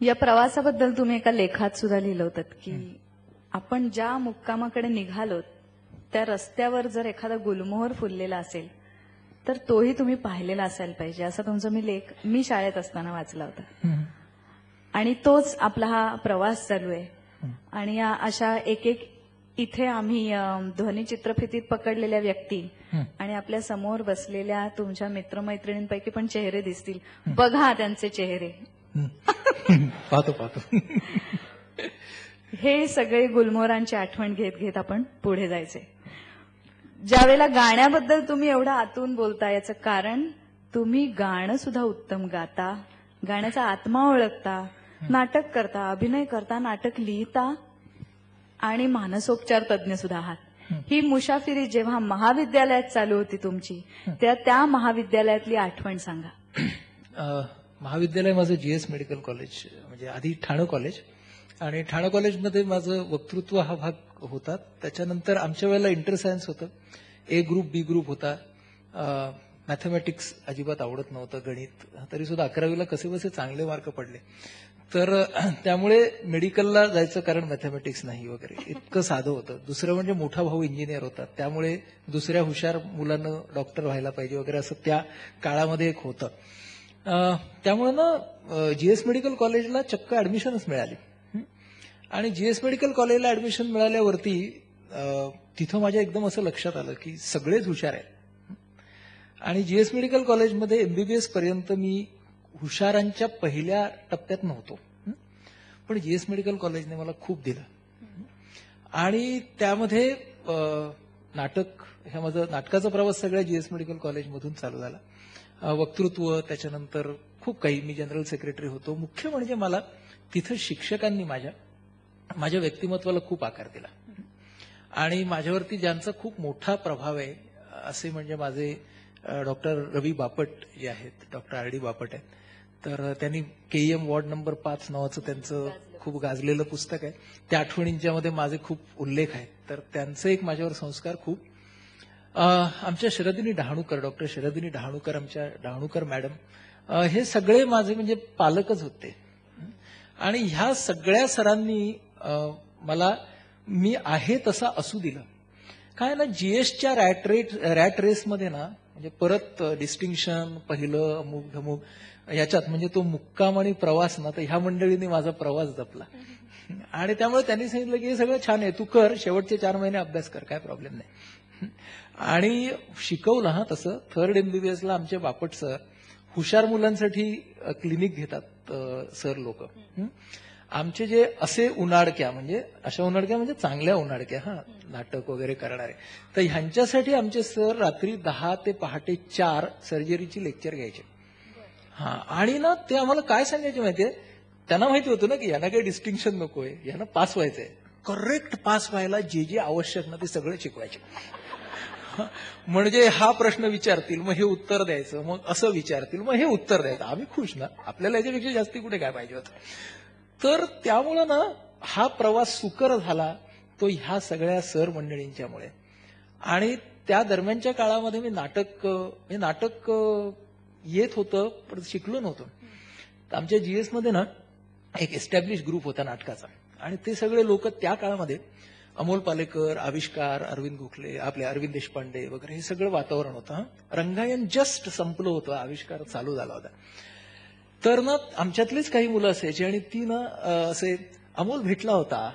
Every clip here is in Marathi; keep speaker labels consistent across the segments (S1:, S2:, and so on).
S1: या प्रवासाबद्दल तुम्ही एका लेखात सुद्धा लिहिलं होतं की आपण ज्या मुक्कामाकडे निघालो त्या रस्त्यावर जर एखादा गुलमोहर फुललेला असेल तर तोही तुम्ही पाहिलेला असायला पाहिजे असा तुमचा मी लेख मी शाळेत असताना वाचला होता. आणि तोच आपला हा प्रवास चालू आहे. आणि या अशा एक एक इथे आम्ही ध्वनी चित्रफितीत पकडलेल्या व्यक्ती आणि आपल्यासमोर बसलेल्या तुमच्या मित्रमैत्रिणींपैकी पण चेहरे दिसतील. बघा त्यांचे चेहरे.
S2: पाहतो पाहतो.
S1: हे सगळे गुलमोहरांची आठवण घेत घेत आपण पुढे जायचे. ज्यावेळेला गाण्याबद्दल तुम्ही एवढं आतून बोलता याचं कारण तुम्ही गाणं सुद्धा उत्तम गाता गाण्याचा आत्मा ओळखता नाटक करता अभिनय करता नाटक लिहिता आणि मानसोपचार तज्ज्ञ सुद्धा आहात. ही मुसाफिरी जेव्हा महाविद्यालयात चालू होती तुमची त्या त्या महाविद्यालयातली आठवण सांगा.
S2: महाविद्यालय माझं जी एस मेडिकल कॉलेज म्हणजे आधी ठाणं कॉलेज आणि ठाणं कॉलेजमध्ये माझं वक्तृत्व हा भाग होता. त्याच्यानंतर आमच्या वेळेला इंटर सायन्स होतं. ए ग्रुप बी ग्रुप होता. मॅथमॅटिक्स अजिबात आवडत नव्हतं गणित. तरी सुद्धा अकरावीला कसे बसे चांगले मार्क पडले. तर त्यामुळे मेडिकलला जायचं कारण मॅथमॅटिक्स नाही वगैरे. इतकं साधं होतं. दुसरं म्हणजे मोठा भाऊ इंजिनियर होता. त्यामुळे दुसऱ्या हुशार मुलांना डॉक्टर व्हायला पाहिजे वगैरे असं त्या काळामध्ये एक होतं. त्यामुळे ना जीएस मेडिकल कॉलेजला चक्क ऍडमिशनच मिळाली. आणि जीएस मेडिकल कॉलेजला ऍडमिशन मिळाल्यावरती तिथं माझ्या एकदम असं लक्षात आलं की सगळेच हुशार आहेत. आणि जीएस मेडिकल कॉलेजमध्ये एमबीबीएस पर्यंत मी हुशारांच्या पहिल्या टप्प्यात नव्हतो. पण जीएस मेडिकल कॉलेजने मला खूप दिलं. आणि त्यामध्ये नाटक हे माझं नाटकाचा प्रवास सगळ्या जीएस मेडिकल कॉलेजमधून चालू झाला. वक्तृत्व त्याच्यानंतर खूप काही. मी जनरल सेक्रेटरी होतो. मुख्य म्हणजे मला तिथं शिक्षकांनी माझ्या माझ्या व्यक्तिमत्वाला खूप आकार दिला. आणि माझ्यावरती ज्यांचा खूप मोठा प्रभाव आहे असे म्हणजे माझे डॉक्टर रवी बापट जे आहेत डॉक्टर आर डी बापट आहेत तर त्यांनी के वॉर्ड नंबर पाच नावाचं त्यांचं खूप गाजलेलं पुस्तक आहे. त्या आठवणींच्या मध्ये माझे खूप उल्लेख आहेत. तर त्यांचं एक माझ्यावर संस्कार खूप आमच्या शरदिनी डहाणूकर डॉक्टर शरदिनी डहाणूकर आमच्या डहाणूकर मॅडम हे सगळे माझे म्हणजे पालकच होते. आणि ह्या सगळ्या सरांनी मला मी आहे तसा असू दिलं. काय ना जीएसच्या रॅट रेट रॅट रेसमध्ये ना म्हणजे परत डिस्टिंक्शन पहिलं अमुक धमुक याच्यात म्हणजे तो मुक्काम आणि प्रवास ना तर ह्या मंडळीने माझा प्रवास जपला. आणि त्यामुळे त्यांनी सांगितलं की हे सगळं छान आहे तू कर शेवटचे चार महिने अभ्यास कर काय प्रॉब्लेम नाही. आणि शिकवलं हा तसं. थर्ड एमबीबीएसला आमचे बापट सर हुशार मुलांसाठी क्लिनिक घेतात सर लोक. आमचे जे असे उन्हाडक्या म्हणजे अशा उन्हाडक्या म्हणजे चांगल्या उन्हाडक्या हा नाटक वगैरे करणारे. तर ह्यांच्यासाठी आमचे सर रात्री दहा ते पहाटे चार सर्जरीची लेक्चर घ्यायचे. हा आणि ना ते आम्हाला काय सांगायचे माहितीये? त्यांना माहिती होतं ना की यांना काही डिस्टिंक्शन नकोय यांना पास व्हायचंय. करेक्ट पास व्हायला जे जे आवश्यक ना ते सगळं शिकवायचे. म्हणजे हा प्रश्न विचारतील मग हे उत्तर द्यायचं मग असं विचारतील मग हे उत्तर द्यायचं. आम्ही खुश ना? आपल्याला याच्यापेक्षा जास्ती कुठे काय पाहिजे होतं? तर त्यामुळं ना हा प्रवास सुकर झाला तो ह्या सगळ्या सर मंडळींच्यामुळे आणि त्या दरम्यानच्या काळामध्ये मी नाटक हे नाटक येत होतं पण शिकलो नव्हतो. आमच्या जीएसमध्ये ना एक एस्टॅब्लिश ग्रुप होता नाटकाचा. आणि ते सगळे लोक त्या काळामध्ये अमोल पालेकर आविष्कार अरविंद गोखले आपले अरविंद देशपांडे वगैरे हे सगळं वातावरण होतं रंगायन जस्ट संपलं होतं आविष्कार चालू झाला होता. तर ना आमच्यातलीच काही मुलं असायची आणि ती ना असे अमोल भेटला होता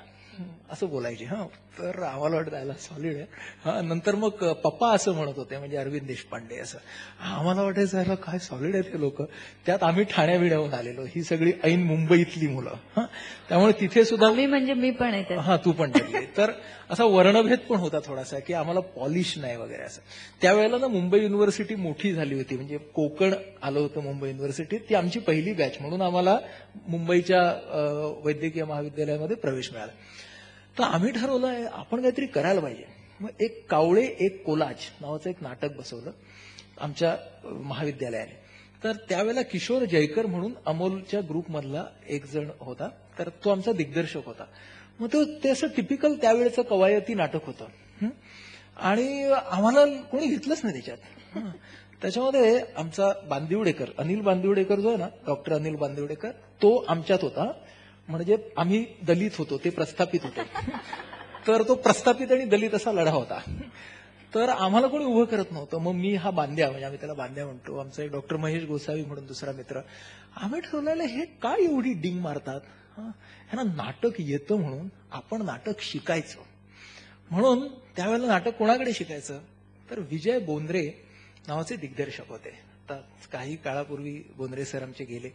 S2: असं बोलायचे हा. तर आम्हाला वाटत आला सॉलिड आहे. हा नंतर मग पप्पा असं म्हणत होते म्हणजे अरविंद देशपांडे असं. आम्हाला वाटायचं याला काय सॉलिड आहेत हे लोक. त्यात आम्ही ठाण्याविड्याहून आलेलो. ही सगळी ऐन मुंबईतली मुलं हा. त्यामुळे तिथे सुद्धा
S1: मी म्हणजे मी पण आहे त्यात.
S2: हा तू पण तर असा वर्णभेद पण होता थोडासा की आम्हाला पॉलिश नाही वगैरे असं. त्यावेळेला ना मुंबई युनिव्हर्सिटी मोठी झाली होती. म्हणजे कोकण आलं होतं मुंबई युनिव्हर्सिटीत. ती आमची पहिली बॅच म्हणून आम्हाला मुंबईच्या वैद्यकीय महाविद्यालयामध्ये प्रवेश मिळाला. तर आम्ही ठरवलं आहे आपण काहीतरी करायला पाहिजे. मग एक कावळे एक कोलाज नावाचं एक नाटक बसवलं आमच्या महाविद्यालयाने. तर त्यावेळेला किशोर जयकर म्हणून अमोलच्या ग्रुपमधला एक जण होता. तर तो आमचा दिग्दर्शक होता. मग तो ते असं टिपिकल त्यावेळेचं कवायती नाटक होतं. आणि आम्हाला कोणी घेतलंच नाही त्याच्यात. त्याच्यामध्ये आमचा बांदिवडेकर अनिल बांदिवडेकर जो आहे ना डॉक्टर अनिल बांदिवडेकर तो आमच्यात होता. म्हणजे आम्ही दलित होतो ते प्रस्थापित होते. तर तो प्रस्थापित आणि दलित असा लढा होता. तर आम्हाला कोणी उभं करत नव्हतं. मग मी हा बांध्या म्हणजे आम्ही त्याला बांध्या म्हणतो. आमचा एक डॉक्टर महेश गोसावी म्हणून दुसरा मित्र. आम्ही ठरवलेलं हे काय एवढी डिंग मारतात? ह्यांना नाटक येतं म्हणून आपण नाटक शिकायचं. म्हणून त्यावेळेला नाटक कोणाकडे शिकायचं? तर विजय बोंद्रे नावाचे दिग्दर्शक होते. आता काही काळापूर्वी बोंद्रे सर आमचे गेले.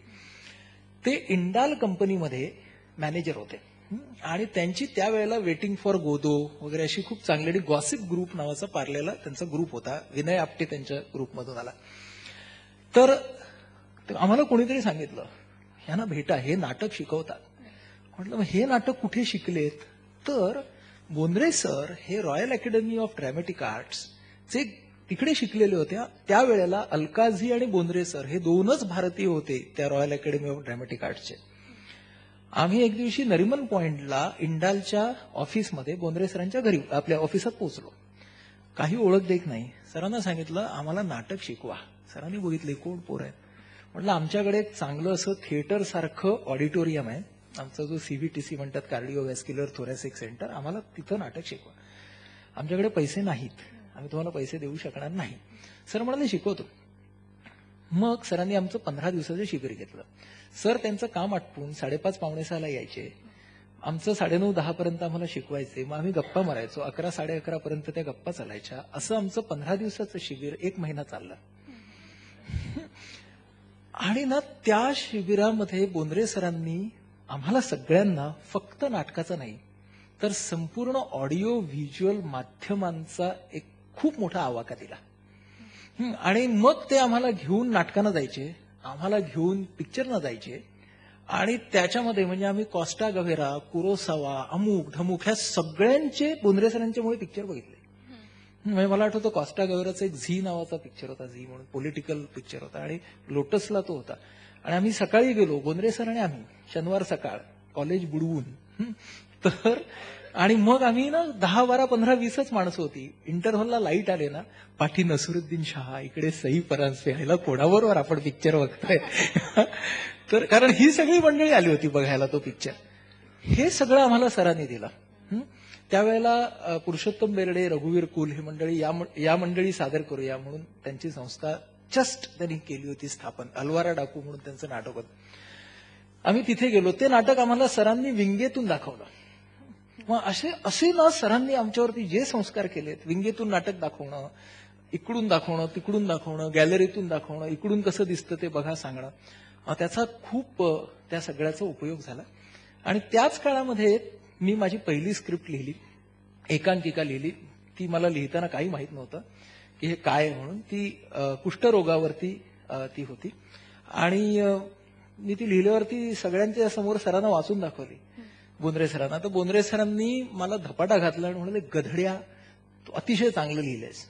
S2: ते इंडाल कंपनीमध्ये मॅनेजर होते. आणि त्यांची त्यावेळेला वेटिंग फॉर गोदो वगैरे अशी खूप चांगली गॉसिप ग्रुप नावाचा पारलेला त्यांचा ग्रुप होता. विनय आपटे त्यांच्या ग्रुपमधून आला. तर तर आम्हाला कोणीतरी सांगितलं ह्यांना भेटा हे नाटक शिकवतात. म्हटलं मग हे नाटक कुठे शिकलेत? तर बोंद्रे सर हे royal academy of dramatic arts चे तिकडे शिकलेले होत्या. त्यावेळेला अलकाझी आणि बोंद्रे सर हे दोनच भारतीय होते त्या रॉयल अकॅडमी ऑफ ड्रॅमॅटिक आर्टचे आम्ही एक दिवशी नरिमन पॉइंटला इंडालच्या ऑफिसमध्ये बोंद्रे सरांच्या घरी आपल्या ऑफिसात पोहोचलो. काही ओळख देख नाही. सरांना सांगितलं आम्हाला नाटक शिकवा. सरांनी बघितले कोण पोर आहेत? म्हटलं आमच्याकडे एक चांगलं असं थिएटर सारखं ऑडिटोरियम आहे. आमचा जो सीव्हीटीसी म्हणतात कार्डिओव्हॅस्क्युलर थोरॅसिक सेंटर आम्हाला तिथं नाटक शिकवा. आमच्याकडे पैसे नाहीत. आम्ही तुम्हाला पैसे देऊ शकणार नाही. सर म्हणाले शिकवतो. मग सरांनी आमचं पंधरा दिवसाचं शिबिर घेतलं. सर त्यांचं काम आटपून साडेपाच पावणे सहाला यायचे. आमचं साडेनऊ दहा पर्यंत आम्हाला शिकवायचे. मग आम्ही गप्पा मारायचो. अकरा साडे अकरा पर्यंत त्या गप्पा चालायच्या. असं आमचं पंधरा दिवसाचं शिबिर एक महिना चाललं. आणि ना त्या शिबिरामध्ये बोंद्रे सरांनी आम्हाला सगळ्यांना फक्त नाटकाचं नाही तर संपूर्ण ऑडिओ व्हिज्युअल माध्यमांचा एक खूप मोठा आवाका दिला. आणि मग ते आम्हाला घेऊन नाटकांना जायचे आम्हाला घेऊन पिक्चरनं जायचे आणि त्याच्यामध्ये म्हणजे आम्ही कॉस्टा गव्हेरा कुरोसावा अमुक धमुक ह्या सगळ्यांचे बोंद्रे सरांच्यामुळे पिक्चर बघितले. म्हणजे मला आठवतं कॉस्टा गव्हेराचा एक झी नावाचा पिक्चर होता झी म्हणून पॉलिटिकल पिक्चर होता आणि लोटसला तो होता. आणि आम्ही सकाळी गेलो गोंद्रे सर आणि आम्ही शनिवार सकाळ कॉलेज बुडवून. तर आणि मग आम्ही ना दहा बारा पंधरा वीसच माणसं होती. इंटरव्हलला लाइट आले ना. पाठी नसरुद्दीन शहा इकडे सई परांजपे ह्याला कोणाबरोबर आपण पिक्चर बघताय? तर कारण ही सगळी मंडळी आली होती बघायला तो पिक्चर हे सगळं आम्हाला सरांनी दिलं. त्यावेळेला पुरुषोत्तम बेर्डे रघुवीर कुल ही मंडळी या या मंडळी सादर करूया म्हणून त्यांची संस्था जस्ट त्यांनी केली होती स्थापन. अलवारा डाकू म्हणून त्यांचं नाटक होतं. आम्ही तिथे गेलो. ते नाटक आम्हाला सरांनी विंगेतून दाखवलं. मग असे असे ना सरांनी आमच्यावरती जे संस्कार केलेत विंगेतून नाटक दाखवणं इकडून दाखवणं तिकडून दाखवणं गॅलरीतून दाखवणं इकडून कसं दिसतं ते बघा सांगणं त्याचा खूप त्या सगळ्याचा उपयोग झाला. आणि त्याच काळामध्ये मी माझी पहिली स्क्रिप्ट लिहिली एकांकिका लिहिली. ती मला लिहिताना काही माहीत नव्हतं की हे काय म्हणून. ती कुष्ठरोगावरती ती होती. आणि मी ती लिहिल्यावरती सगळ्यांच्या समोर सरांना वाचून दाखवली. बोंद्रे सरांना. तर बोंद्रे सरांनी मला धपाटा घातला आणि म्हणाले गधड्या तू अतिशय चांगलं लिहिलंयस.